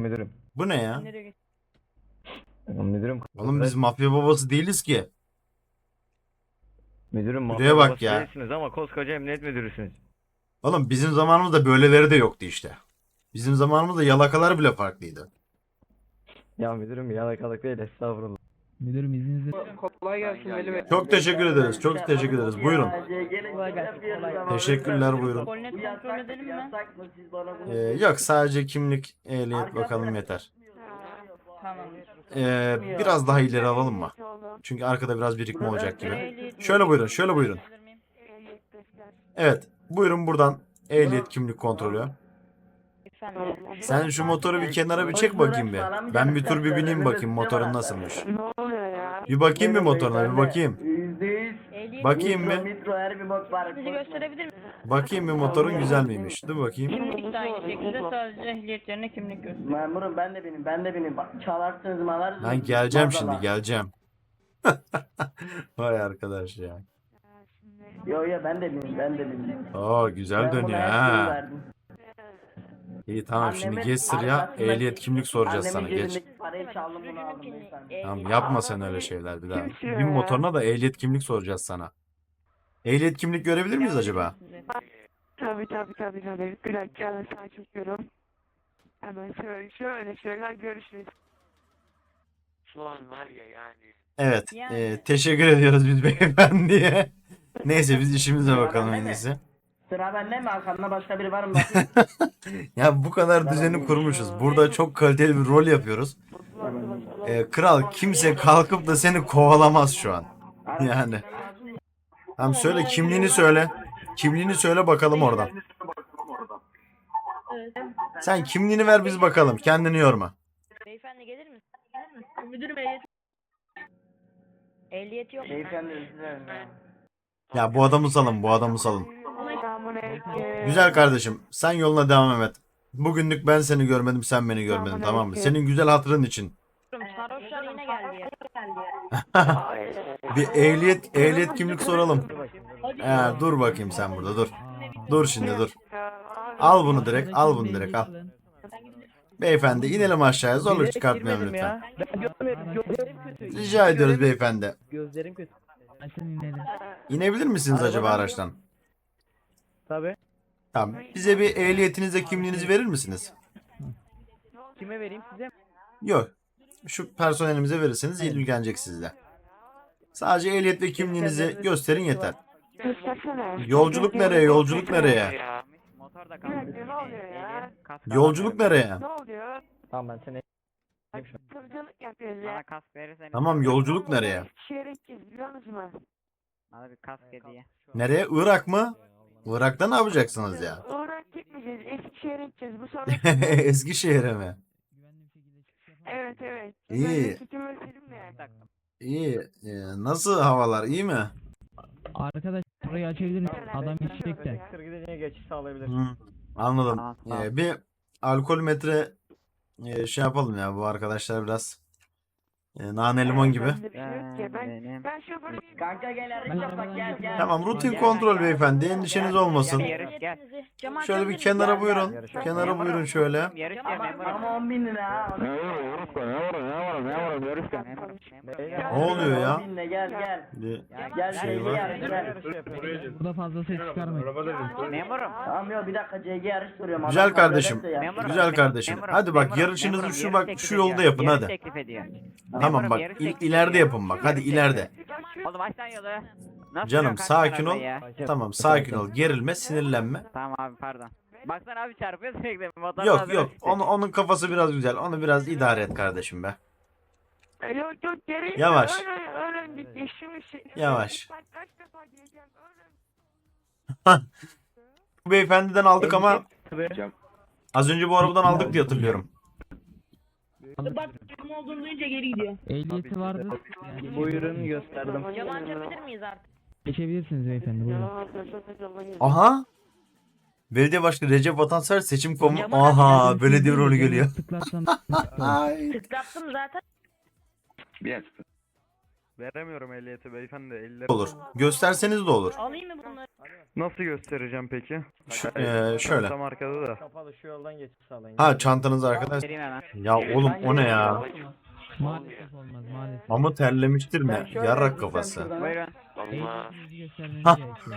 Müdürüm. Bu ne ya? Nereye geç? Müdürüm. Oğlum biz mafya babası değiliz ki. Müdürüm Buraya bak babası ya. değilsiniz ama koskoca emniyet müdürüsünüz. Oğlum bizim zamanımızda böyleleri de yoktu işte. Bizim zamanımızda yalakalar bile farklıydı. Ya müdürüm yalakalık değil estağfurullah. Müdürüm izninizle. Kolay gelsin Veli Bey. Çok teşekkür ederiz. Çok teşekkür ederiz. Buyurun. Teşekkürler buyurun. Kolinet kontrol edelim mi? Ee, yok sadece kimlik, ehliyet bakalım yeter. Ee, biraz daha ileri alalım mı? Çünkü arkada biraz birikme olacak gibi. Şöyle buyurun, şöyle buyurun. Evet, buyurun buradan ehliyet kimlik kontrolü. Sen şu motoru bir kenara bir çek bakayım bir. Ben bir tur bir bineyim bakayım motorun nasılmış. Ne oluyor ya? Bir bakayım bir motoruna bir bakayım. Ehliyet Bakayım bir. Bizi gösterebilir misin? Bakayım bir motorun güzel miymiş. Dur bakayım. Kimlik de aynı şekilde sadece ehliyetlerine kimlik göster. Memurum ben de benim, ben de benim. Bak, Çalarsınız malarsınız. Ben geleceğim şimdi geleceğim. Vay arkadaş ya. Yo yo ben de benim, ben de benim. Oo güzel Ben buna dönüyor her şeyi ha. verdim. İyi tamam şimdi geç sıraya arkasındaki- ehliyet kimlik soracağız sana Annemin geç. cebindeki parayı çaldım bunu aldım beyefendi. Tamam yapma sen öyle şeyler bir daha. Kimsin Bin motoruna da ehliyet kimlik soracağız sana. Ehliyet kimlik görebilir miyiz acaba? Tabii tabii tabii tabii. Bir dakika ben sana çekiyorum. Hemen şöyle şöyle şöyle görüşürüz. Şu an var ya yani. Evet. Yani. e, teşekkür ediyoruz biz beyefendiye. Neyse biz işimize bakalım en iyisi. Sıra bende mi? Arkamda başka biri var mı? Bakayım. Ya bu kadar düzeni kurmuşuz. Burada çok kaliteli bir rol yapıyoruz. E, kral kimse kalkıp da seni kovalamaz şu an. Yani. Tamam söyle kimliğini söyle. Kimliğini söyle bakalım oradan. Sen kimliğini ver biz bakalım. Kendini yorma. Beyefendi gelir misin? Müdürüm ehliyet. Ehliyet yok. Beyefendi özür dilerim ya. Ya bu adamı salın, bu adamı salın. Güzel kardeşim, sen yoluna devam et. Bugünlük ben seni görmedim, sen beni görmedin, tamam mı? Senin güzel hatırın için. Sarhoşlar yine geldi ya. Bir ehliyet, ehliyet kimlik soralım. He, dur bakayım sen burada, dur. Dur şimdi, dur. Al bunu direkt, al bunu direkt, al. Beyefendi inelim aşağıya, zorluk çıkartmayalım lütfen. Rica ediyoruz beyefendi. Gözlerim kötü. Açın inelim. İnebilir misiniz acaba araçtan? Tabii. Tamam. Bize bir ehliyetinizle kimliğinizi verir misiniz? Kime vereyim size mi? Yok. Şu personelimize verirseniz ilgilenecek sizle. Sadece ehliyet ve kimliğinizi gösterin yeter. Yolculuk nereye? Yolculuk nereye? Ya. Motor da Bir dakika ne oluyor ya? Yolculuk nereye? Ne oluyor? Tamam ben seni Kırıcılık yapıyoruz Bana ya. kask verirsen. Tamam yolculuk nereye? Şehre gideceğiz biliyor musunuz? Bana bir kask hediye. Nereye? Irak mı? Irak'ta ne yapacaksınız ya? Irak gitmeyeceğiz. Eskişehir'e gideceğiz. Bu sonra Eskişehir'e mi? Güvenli bir şekilde çıkacağım. evet evet. İyi. İyi. Ee, nasıl havalar? İyi mi? Arkadaş burayı açabilir misin? Adam gidecek de. Geçiş sağlayabilir. Anladım. Ee, bir alkol metre e, şey yapalım ya bu arkadaşlar biraz e, nane limon gibi. Bende bir şey yok ki. Ben, Benim. ben şoförüm. Kanka gel gel gel. Tamam rutin kontrol beyefendi endişeniz olmasın. Yarış gel. Cam Şöyle bir kenara buyurun. Kenara buyurun şöyle. Yarış Ama- gel memurum. Ama 10 bin lira ha. Ne oluyor ya? 10 bin lira gel gel. Bir Gel şey var. yarış gel. Fazla ses çıkarmayın. Memurum. Tamam yok bir dakika CG yarış soruyorum. Güzel kabul kardeşim. ederse ya. Memurum. Güzel kardeşim. Hadi bak yarışınızı şu bak şu yolda yapın hadi. teklif ediyor. Tamam bak il- ileride yapın bak hadi ileride. Oğlum aç lan yolu. Nasıl Canım sakin ol. arabayı ya? Tamam sakin ol. Gerilme, sinirlenme. Tamam abi pardon. Baksana abi çarpıyor sürekli. Yok yok. Onu, onun kafası biraz güzel. Onu biraz idare et kardeşim be. Yok yok geri. Yavaş. Yavaş. Ben kaç defa geleceğim öyle. Bu beyefendiden aldık ama az önce bu arabadan aldık diye hatırlıyorum. Bak cam olduğunu duyunca geri gidiyor. Ehliyeti vardı. Yani Buyurun gösterdim. Cam açabilir miyiz artık? geçebilirsiniz beyefendi buyurun. Aha. Belediye Başkanı Recep Vatansever seçim komu. Yaman Aha belediye rolü geliyor. Tıklarsan Ay. Tıklattım zaten. Veremiyorum ehliyeti beyefendi. Elleri Olur. Gösterseniz de olur. Alayım mı bunları? Nasıl göstereceğim peki? Ş- eee, şöyle. Tam arkada da. Kapalı şu yoldan geçiş sağlayın. Ha çantanız arkadaş. Vereyim hemen. Ya oğlum o ne ya? Maalesef olmaz maalesef. Amı terlemiştir mi? şöyle Yarrak kafası. şuradan. Buyurun. Göstermeniz Hah. gerekiyor.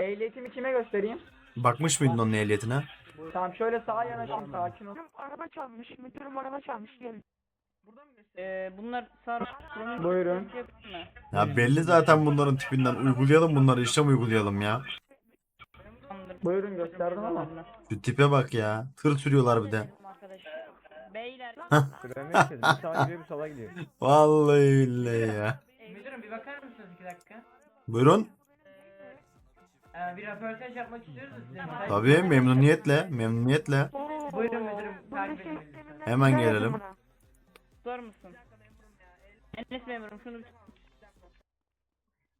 Ehliyetimi kime göstereyim? Bakmış mıydın onun ehliyetine? Tamam şöyle sağa yanaşayım sakin ol. Müdürüm araba çalmış. Müdürüm araba çalmış. Gelin. Ee, bunlar sarı. Buyurun. Ya belli zaten bunların tipinden. Uygulayalım bunları işlem uygulayalım ya. Buyurun gösterdim ama. Şu tipe bak ya. Tır sürüyorlar bir de. Beyler. Süremiyor ki. Bir sağa gidiyor bir sola gidiyor. Vallahi billahi ya. Müdürüm bir bakar mısınız iki dakika? Buyurun. Ee, bir röportaj yapmak istiyoruz size. Tabii memnuniyetle. Memnuniyetle. Buyurun müdürüm, şey. Hemen gelelim. Tutar mısın? Enes memurum şunu bir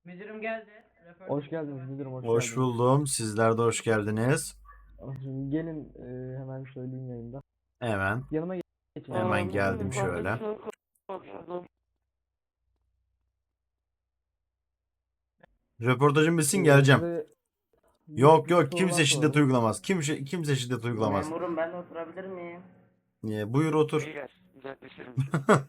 Müdürüm geldi. Röportaj Hoş geldiniz müdürüm hoş, Hoş geldiniz. buldum. Sizler de hoş geldiniz. Şimdi gelin e, hemen söyleyeyim yayında. Hemen. Yanıma geçin. Hemen geldim şöyle. Röportajım bitsin geleceğim. Yok yok kimse şiddet uygulamaz. Kimse kimse şiddet uygulamaz. Memurum ben de oturabilir miyim? Ee, buyur otur. Gel, uzaklaşırım.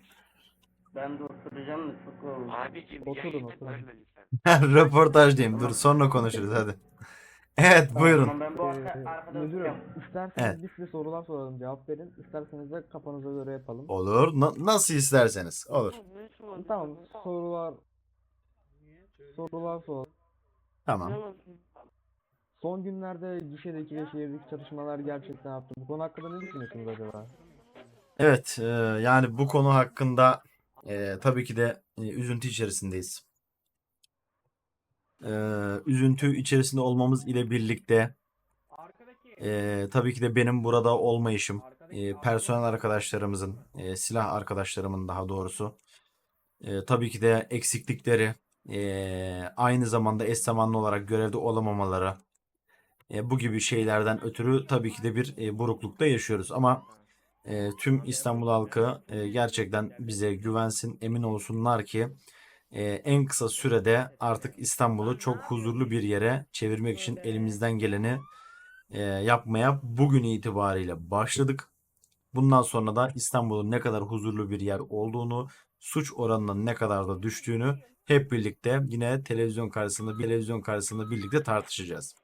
Ben de oturacağım da çok oldu. Abicim Oturun, yayını oturun. bölme lütfen. Röportaj diyeyim. Dur sonra konuşuruz hadi. Evet buyurun. Tamam, ben bu arka, Ee, arkada müdürüm oturacağım. isterseniz Evet. bir size sorular soralım cevap verin. İsterseniz de kafanıza göre yapalım. Olur. Na- nasıl isterseniz. Olur. Tamam sorular sorular sor. Tamam. Son günlerde gişedeki ve şehirdeki çatışmalar gerçekten arttı. Bu konu hakkında ne düşünüyorsunuz acaba? Evet, yani bu konu hakkında tabii ki de e, üzüntü içerisindeyiz. Üzüntü içerisinde olmamız ile birlikte tabii ki de benim burada olmayışım, personel arkadaşlarımızın, silah arkadaşlarımın daha doğrusu, tabii ki de eksiklikleri, aynı zamanda eş zamanlı olarak görevde olamamaları, bu gibi şeylerden ötürü tabii ki de bir buruklukta yaşıyoruz. Ama e, tüm İstanbul halkı e, gerçekten bize güvensin, emin olsunlar ki e, en kısa sürede artık İstanbul'u çok huzurlu bir yere çevirmek için elimizden geleni e, yapmaya bugün itibariyle başladık. Bundan sonra da İstanbul'un ne kadar huzurlu bir yer olduğunu, suç oranının ne kadar da düştüğünü hep birlikte yine televizyon karşısında, televizyon karşısında birlikte tartışacağız.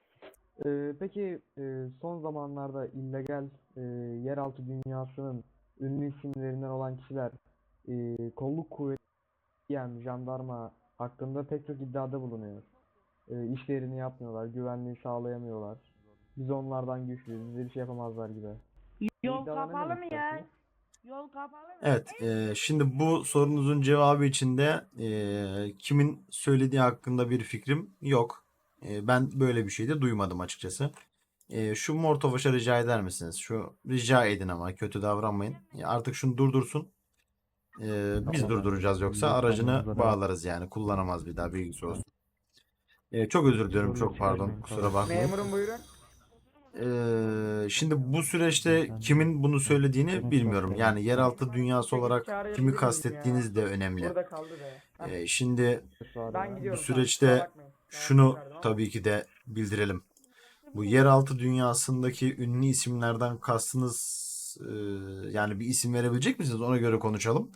Ee, peki e, son zamanlarda illegal e, yeraltı dünyasının ünlü isimlerinden olan kişiler e, kolluk kuvveti yani jandarma hakkında pek çok iddiada bulunuyor. E, işlerini yapmıyorlar, güvenliği sağlayamıyorlar. Biz onlardan güçlüyüz, bize bir şey yapamazlar gibi. Yol İddialara ne kapalı mı ya? Yol kapalı mı? Evet, e, şimdi bu sorunuzun cevabı içinde e, kimin söylediği hakkında bir fikrim yok. E, ben böyle bir şey de duymadım açıkçası. E, şu Mortovaş'a rica eder misiniz? Şu rica edin ama kötü davranmayın. E, artık şunu durdursun. E, biz durduracağız yoksa aracını bağlarız yani. Kullanamaz bir daha bilgisi olsun. E, çok özür diliyorum, çok pardon. Kusura bakmayın. Memurum buyurun. Ee, şimdi bu süreçte kimin bunu söylediğini bilmiyorum. Yani yeraltı dünyası olarak kimi kastettiğiniz de önemli. Ee, şimdi bu süreçte şunu tabii ki de bildirelim. Bu yeraltı dünyasındaki ünlü isimlerden kastınız e, yani bir isim verebilecek misiniz? Ona göre konuşalım.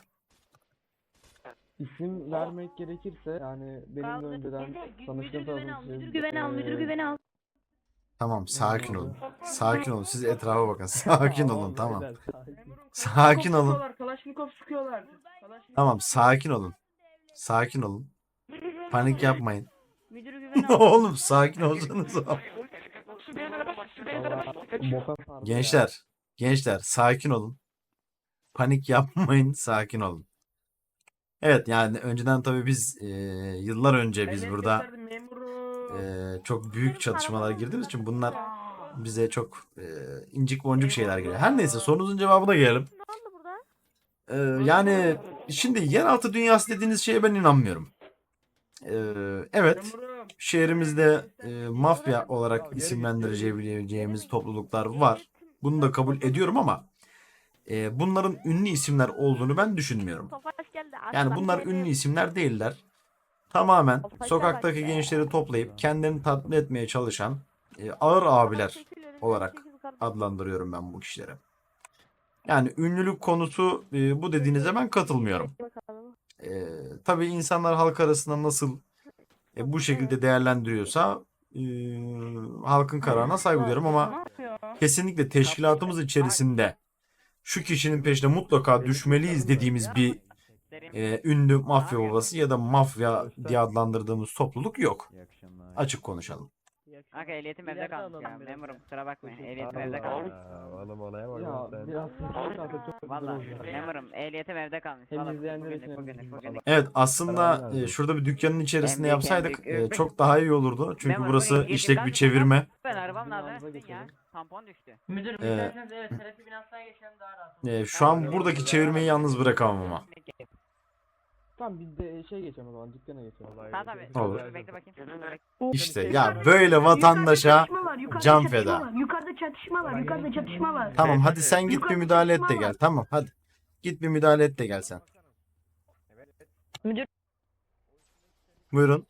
İsim vermek gerekirse yani benim de önceden tanıştığım Müdür güveni al, tanıdığım müdür güveni al, müdür eee, güveni al. Tamam, sakin olun. Sakin olun. Siz etrafa bakın. Sakin olun, tamam. Sakin olun. Kalaşnikov sıkıyorlar. Tamam, sakin olun. Sakin olun. Panik yapmayın. Müdür güveni al. Oğlum sakin olsanız. Valla boka sardı ya. Gençler, gençler sakin olun. Panik yapmayın, sakin olun. Evet yani önceden tabii biz e, yıllar önce biz burada e, çok büyük çatışmalara girdiğimiz için bunlar bize çok e, incik boncuk şeyler geliyor. Her neyse sorunuzun cevabına gelelim. E, yani şimdi yeraltı dünyası dediğiniz şeye ben inanmıyorum. E, evet. Şehrimizde e, mafya olarak isimlendirebileceğimiz topluluklar var. Bunu da kabul ediyorum ama e, bunların ünlü isimler olduğunu ben düşünmüyorum. Yani bunlar ünlü isimler değiller. Tamamen sokaktaki gençleri toplayıp kendilerini tatmin etmeye çalışan e, ağır abiler olarak adlandırıyorum ben bu kişileri. Yani ünlülük konusu e, bu dediğinize ben katılmıyorum. E, tabii insanlar halk arasında nasıl e, bu şekilde değerlendiriyorsa e, halkın kararına saygı duyuyorum ama kesinlikle teşkilatımız içerisinde şu kişinin peşine mutlaka düşmeliyiz dediğimiz bir e, ünlü mafya babası ya da mafya diye adlandırdığımız topluluk yok. Açık konuşalım. Kanka ehliyetim evde kalmış ya. Memurum kusura bakmayın. Ehliyetim evde kalmış. Oğlum olaya bak. Ya biraz Valla memurum ehliyetim evde kalmış. Hem Valla izleyenler bugünlük için hem bugünlük bizim bugünlük. Evet aslında e, şurada bir dükkanın içerisinde yapsaydık e, çok daha iyi olurdu. Çünkü Memur, burası bugün işlek bir çevirme. Ben arabam Binamıza nerede? Ya, geçelim. tampon düştü. Müdürüm Ee, isterseniz evet terapi binasına geçelim daha rahat. E, şu an buradaki çevirmeyi yalnız bırakamam ama. Tamam biz de şey geçelim o zaman dükkana geçelim. Tamam. Olur. Bekle bakayım. İşte ya böyle vatandaşa can feda. Yukarıda çatışma var. Yukarıda çatışma var. Tamam hadi sen git bir müdahale et de gel. Tamam hadi. Git bir müdahale et de gel sen. Müdür- Buyurun.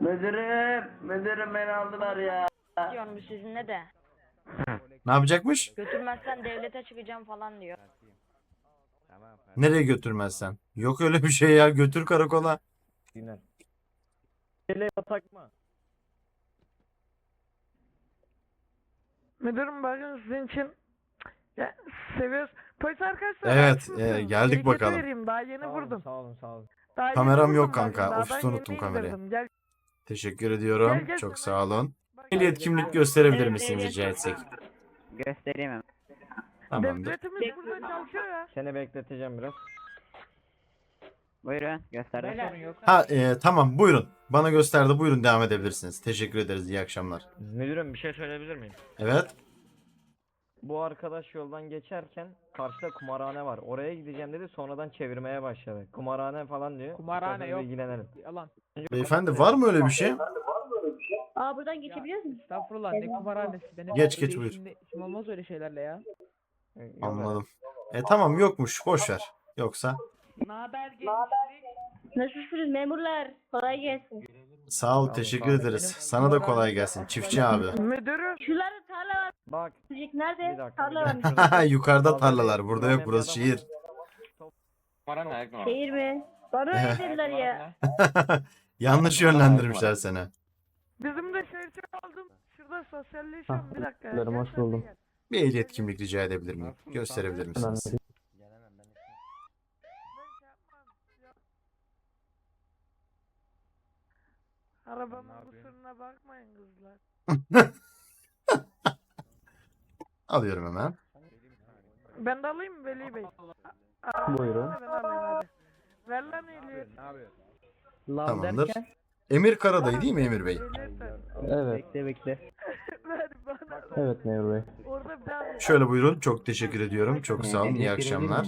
Müdürüm, müdürüm beni aldılar ya. diyorum sizinle de. Ne yapacakmış? Götürmezsen devlete çıkacağım falan diyor. Nereye götürmezsen? Yok öyle bir şey ya. Götür karakola. Müdürüm bakın sizin için ya, seviyoruz. Polis arkadaşlar. Evet, e, mısınız? geldik Bereketi bakalım. vereyim, Daha yeni vurdum. Sağ olun sağ olun. Daha yeni Kameram vurdum yok bakın, kanka, dağdan ofiste yeni unuttum kamerayı. indirdim. Gel, Teşekkür ediyorum. Gel, gel Çok sana. sağ olun. bak. Ehliyet kimlik gösterebilir misiniz rica etsek? Göstereyim hemen. Tamamdır. Devletimiz burada çalışıyor ya. Seni bekleteceğim biraz. Buyurun gösterdim. Ha e, tamam buyurun. Bana gösterdi buyurun devam edebilirsiniz. Teşekkür ederiz. İyi akşamlar. Müdürüm bir şey söyleyebilir miyim? Evet. Bu arkadaş yoldan geçerken karşıda kumarhane var. Oraya gideceğim dedi sonradan çevirmeye başladı. Kumarhane falan diyor. Kumarhane yok. ilgilenelim. Yalan. Beyefendi var mı öyle bir şey? Aa buradan geçebiliyor musun? Estağfurullah ne kumarhanesi. Benim Geç, geç, buyur. işim- işim olmaz öyle şeylerle ya. Anladım. E tamam yokmuş. Boş ver. Yoksa Ne haber Nasılsınız memurlar? Kolay gelsin. sağ ol teşekkür ederiz. Sana da kolay gelsin. Çiftçi abi. Müdürüm. Şurada tarla var. Bak Çocuk bir nerede? dakika. Tarla var. Yukarıda tarlalar. Burada yok. Burası şehir. Şehir mi? Bana öyle dediler ya. Yanlış yönlendirmişler seni. Bizim de şehirci aldım. Şurada sosyalleşiyorum. Bir dakika. Gel hoş buldum. gel. Bir ehliyet kimlik rica edebilir miyim? Gösterebilir misiniz? Arabamın kusuruna bakmayın kızlar. Alıyorum hemen. Ben de alayım mı Veli Bey? Buyurun. Ben alayım hadi. Ver lan ehliyet. Lav Tamamdır. derken? Emir Karaday değil mi Emir Bey? Ehliyet ver. Evet. Bekle bekle. Ver bana. Evet Memur Bey. Şöyle buyurun. Çok teşekkür ediyorum. Çok sağ olun. İyi akşamlar.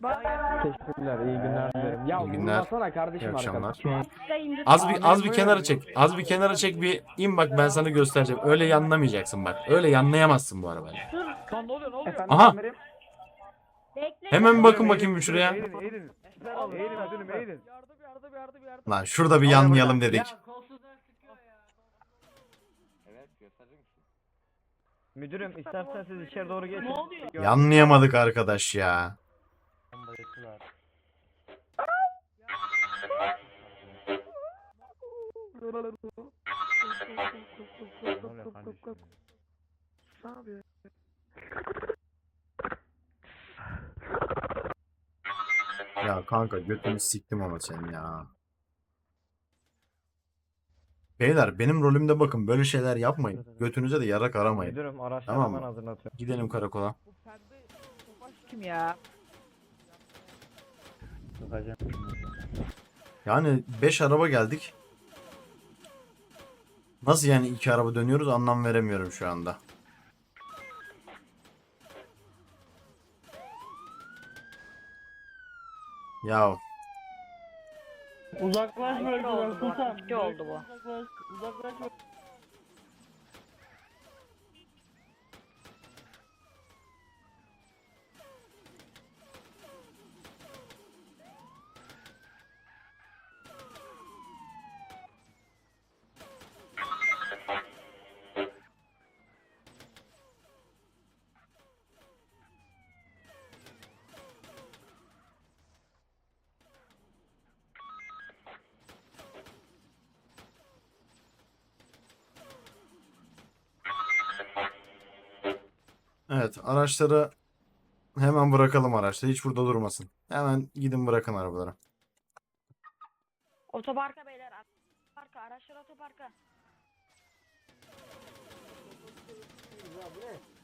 Bak. Teşekkürler. iyi günler dilerim. Ya İyi günler. vurmasana kardeşim İyi akşamlar. Az bir az bir kenara çek. Az bir kenara çek bir in bak ben sana göstereceğim. Öyle yanlamayacaksın bak. Öyle yanlayamazsın bu arabayı. Lan ne oluyor ne oluyor? Aha. Bekle. Hemen bakın bakayım bir şuraya. Eğilin eğilin. Eğilin müdürüm eğilin. Yardım yardım yardım yardım. Lan şurada bir yanlayalım dedik. Müdürüm istersen siz içeri doğru geçin. Ne oluyor? Yanlayamadık arkadaş ya. Ne yapıyor? Ya kanka götünü siktim ama senin ya. Beyler benim rolümde bakın böyle şeyler yapmayın. Götünüze de yarak aramayın. Müdürüm araçları Tamam ben mı? hazırlatıyorum. Gidelim karakola. Bu pembe topaş kim ya? Yani 5 araba geldik. Nasıl yani iki araba dönüyoruz anlam veremiyorum şu anda. Ya Uzaklaş oldu bu? Ne oldu bu? Uzaklaş. Evet araçları hemen bırakalım araçları. Hiç burada durmasın. Hemen gidin bırakın arabaları. Otoparka beyler. Otoparka. Araçlar otoparka.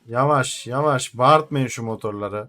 Yavaş yavaş bağırtmayın şu motorları.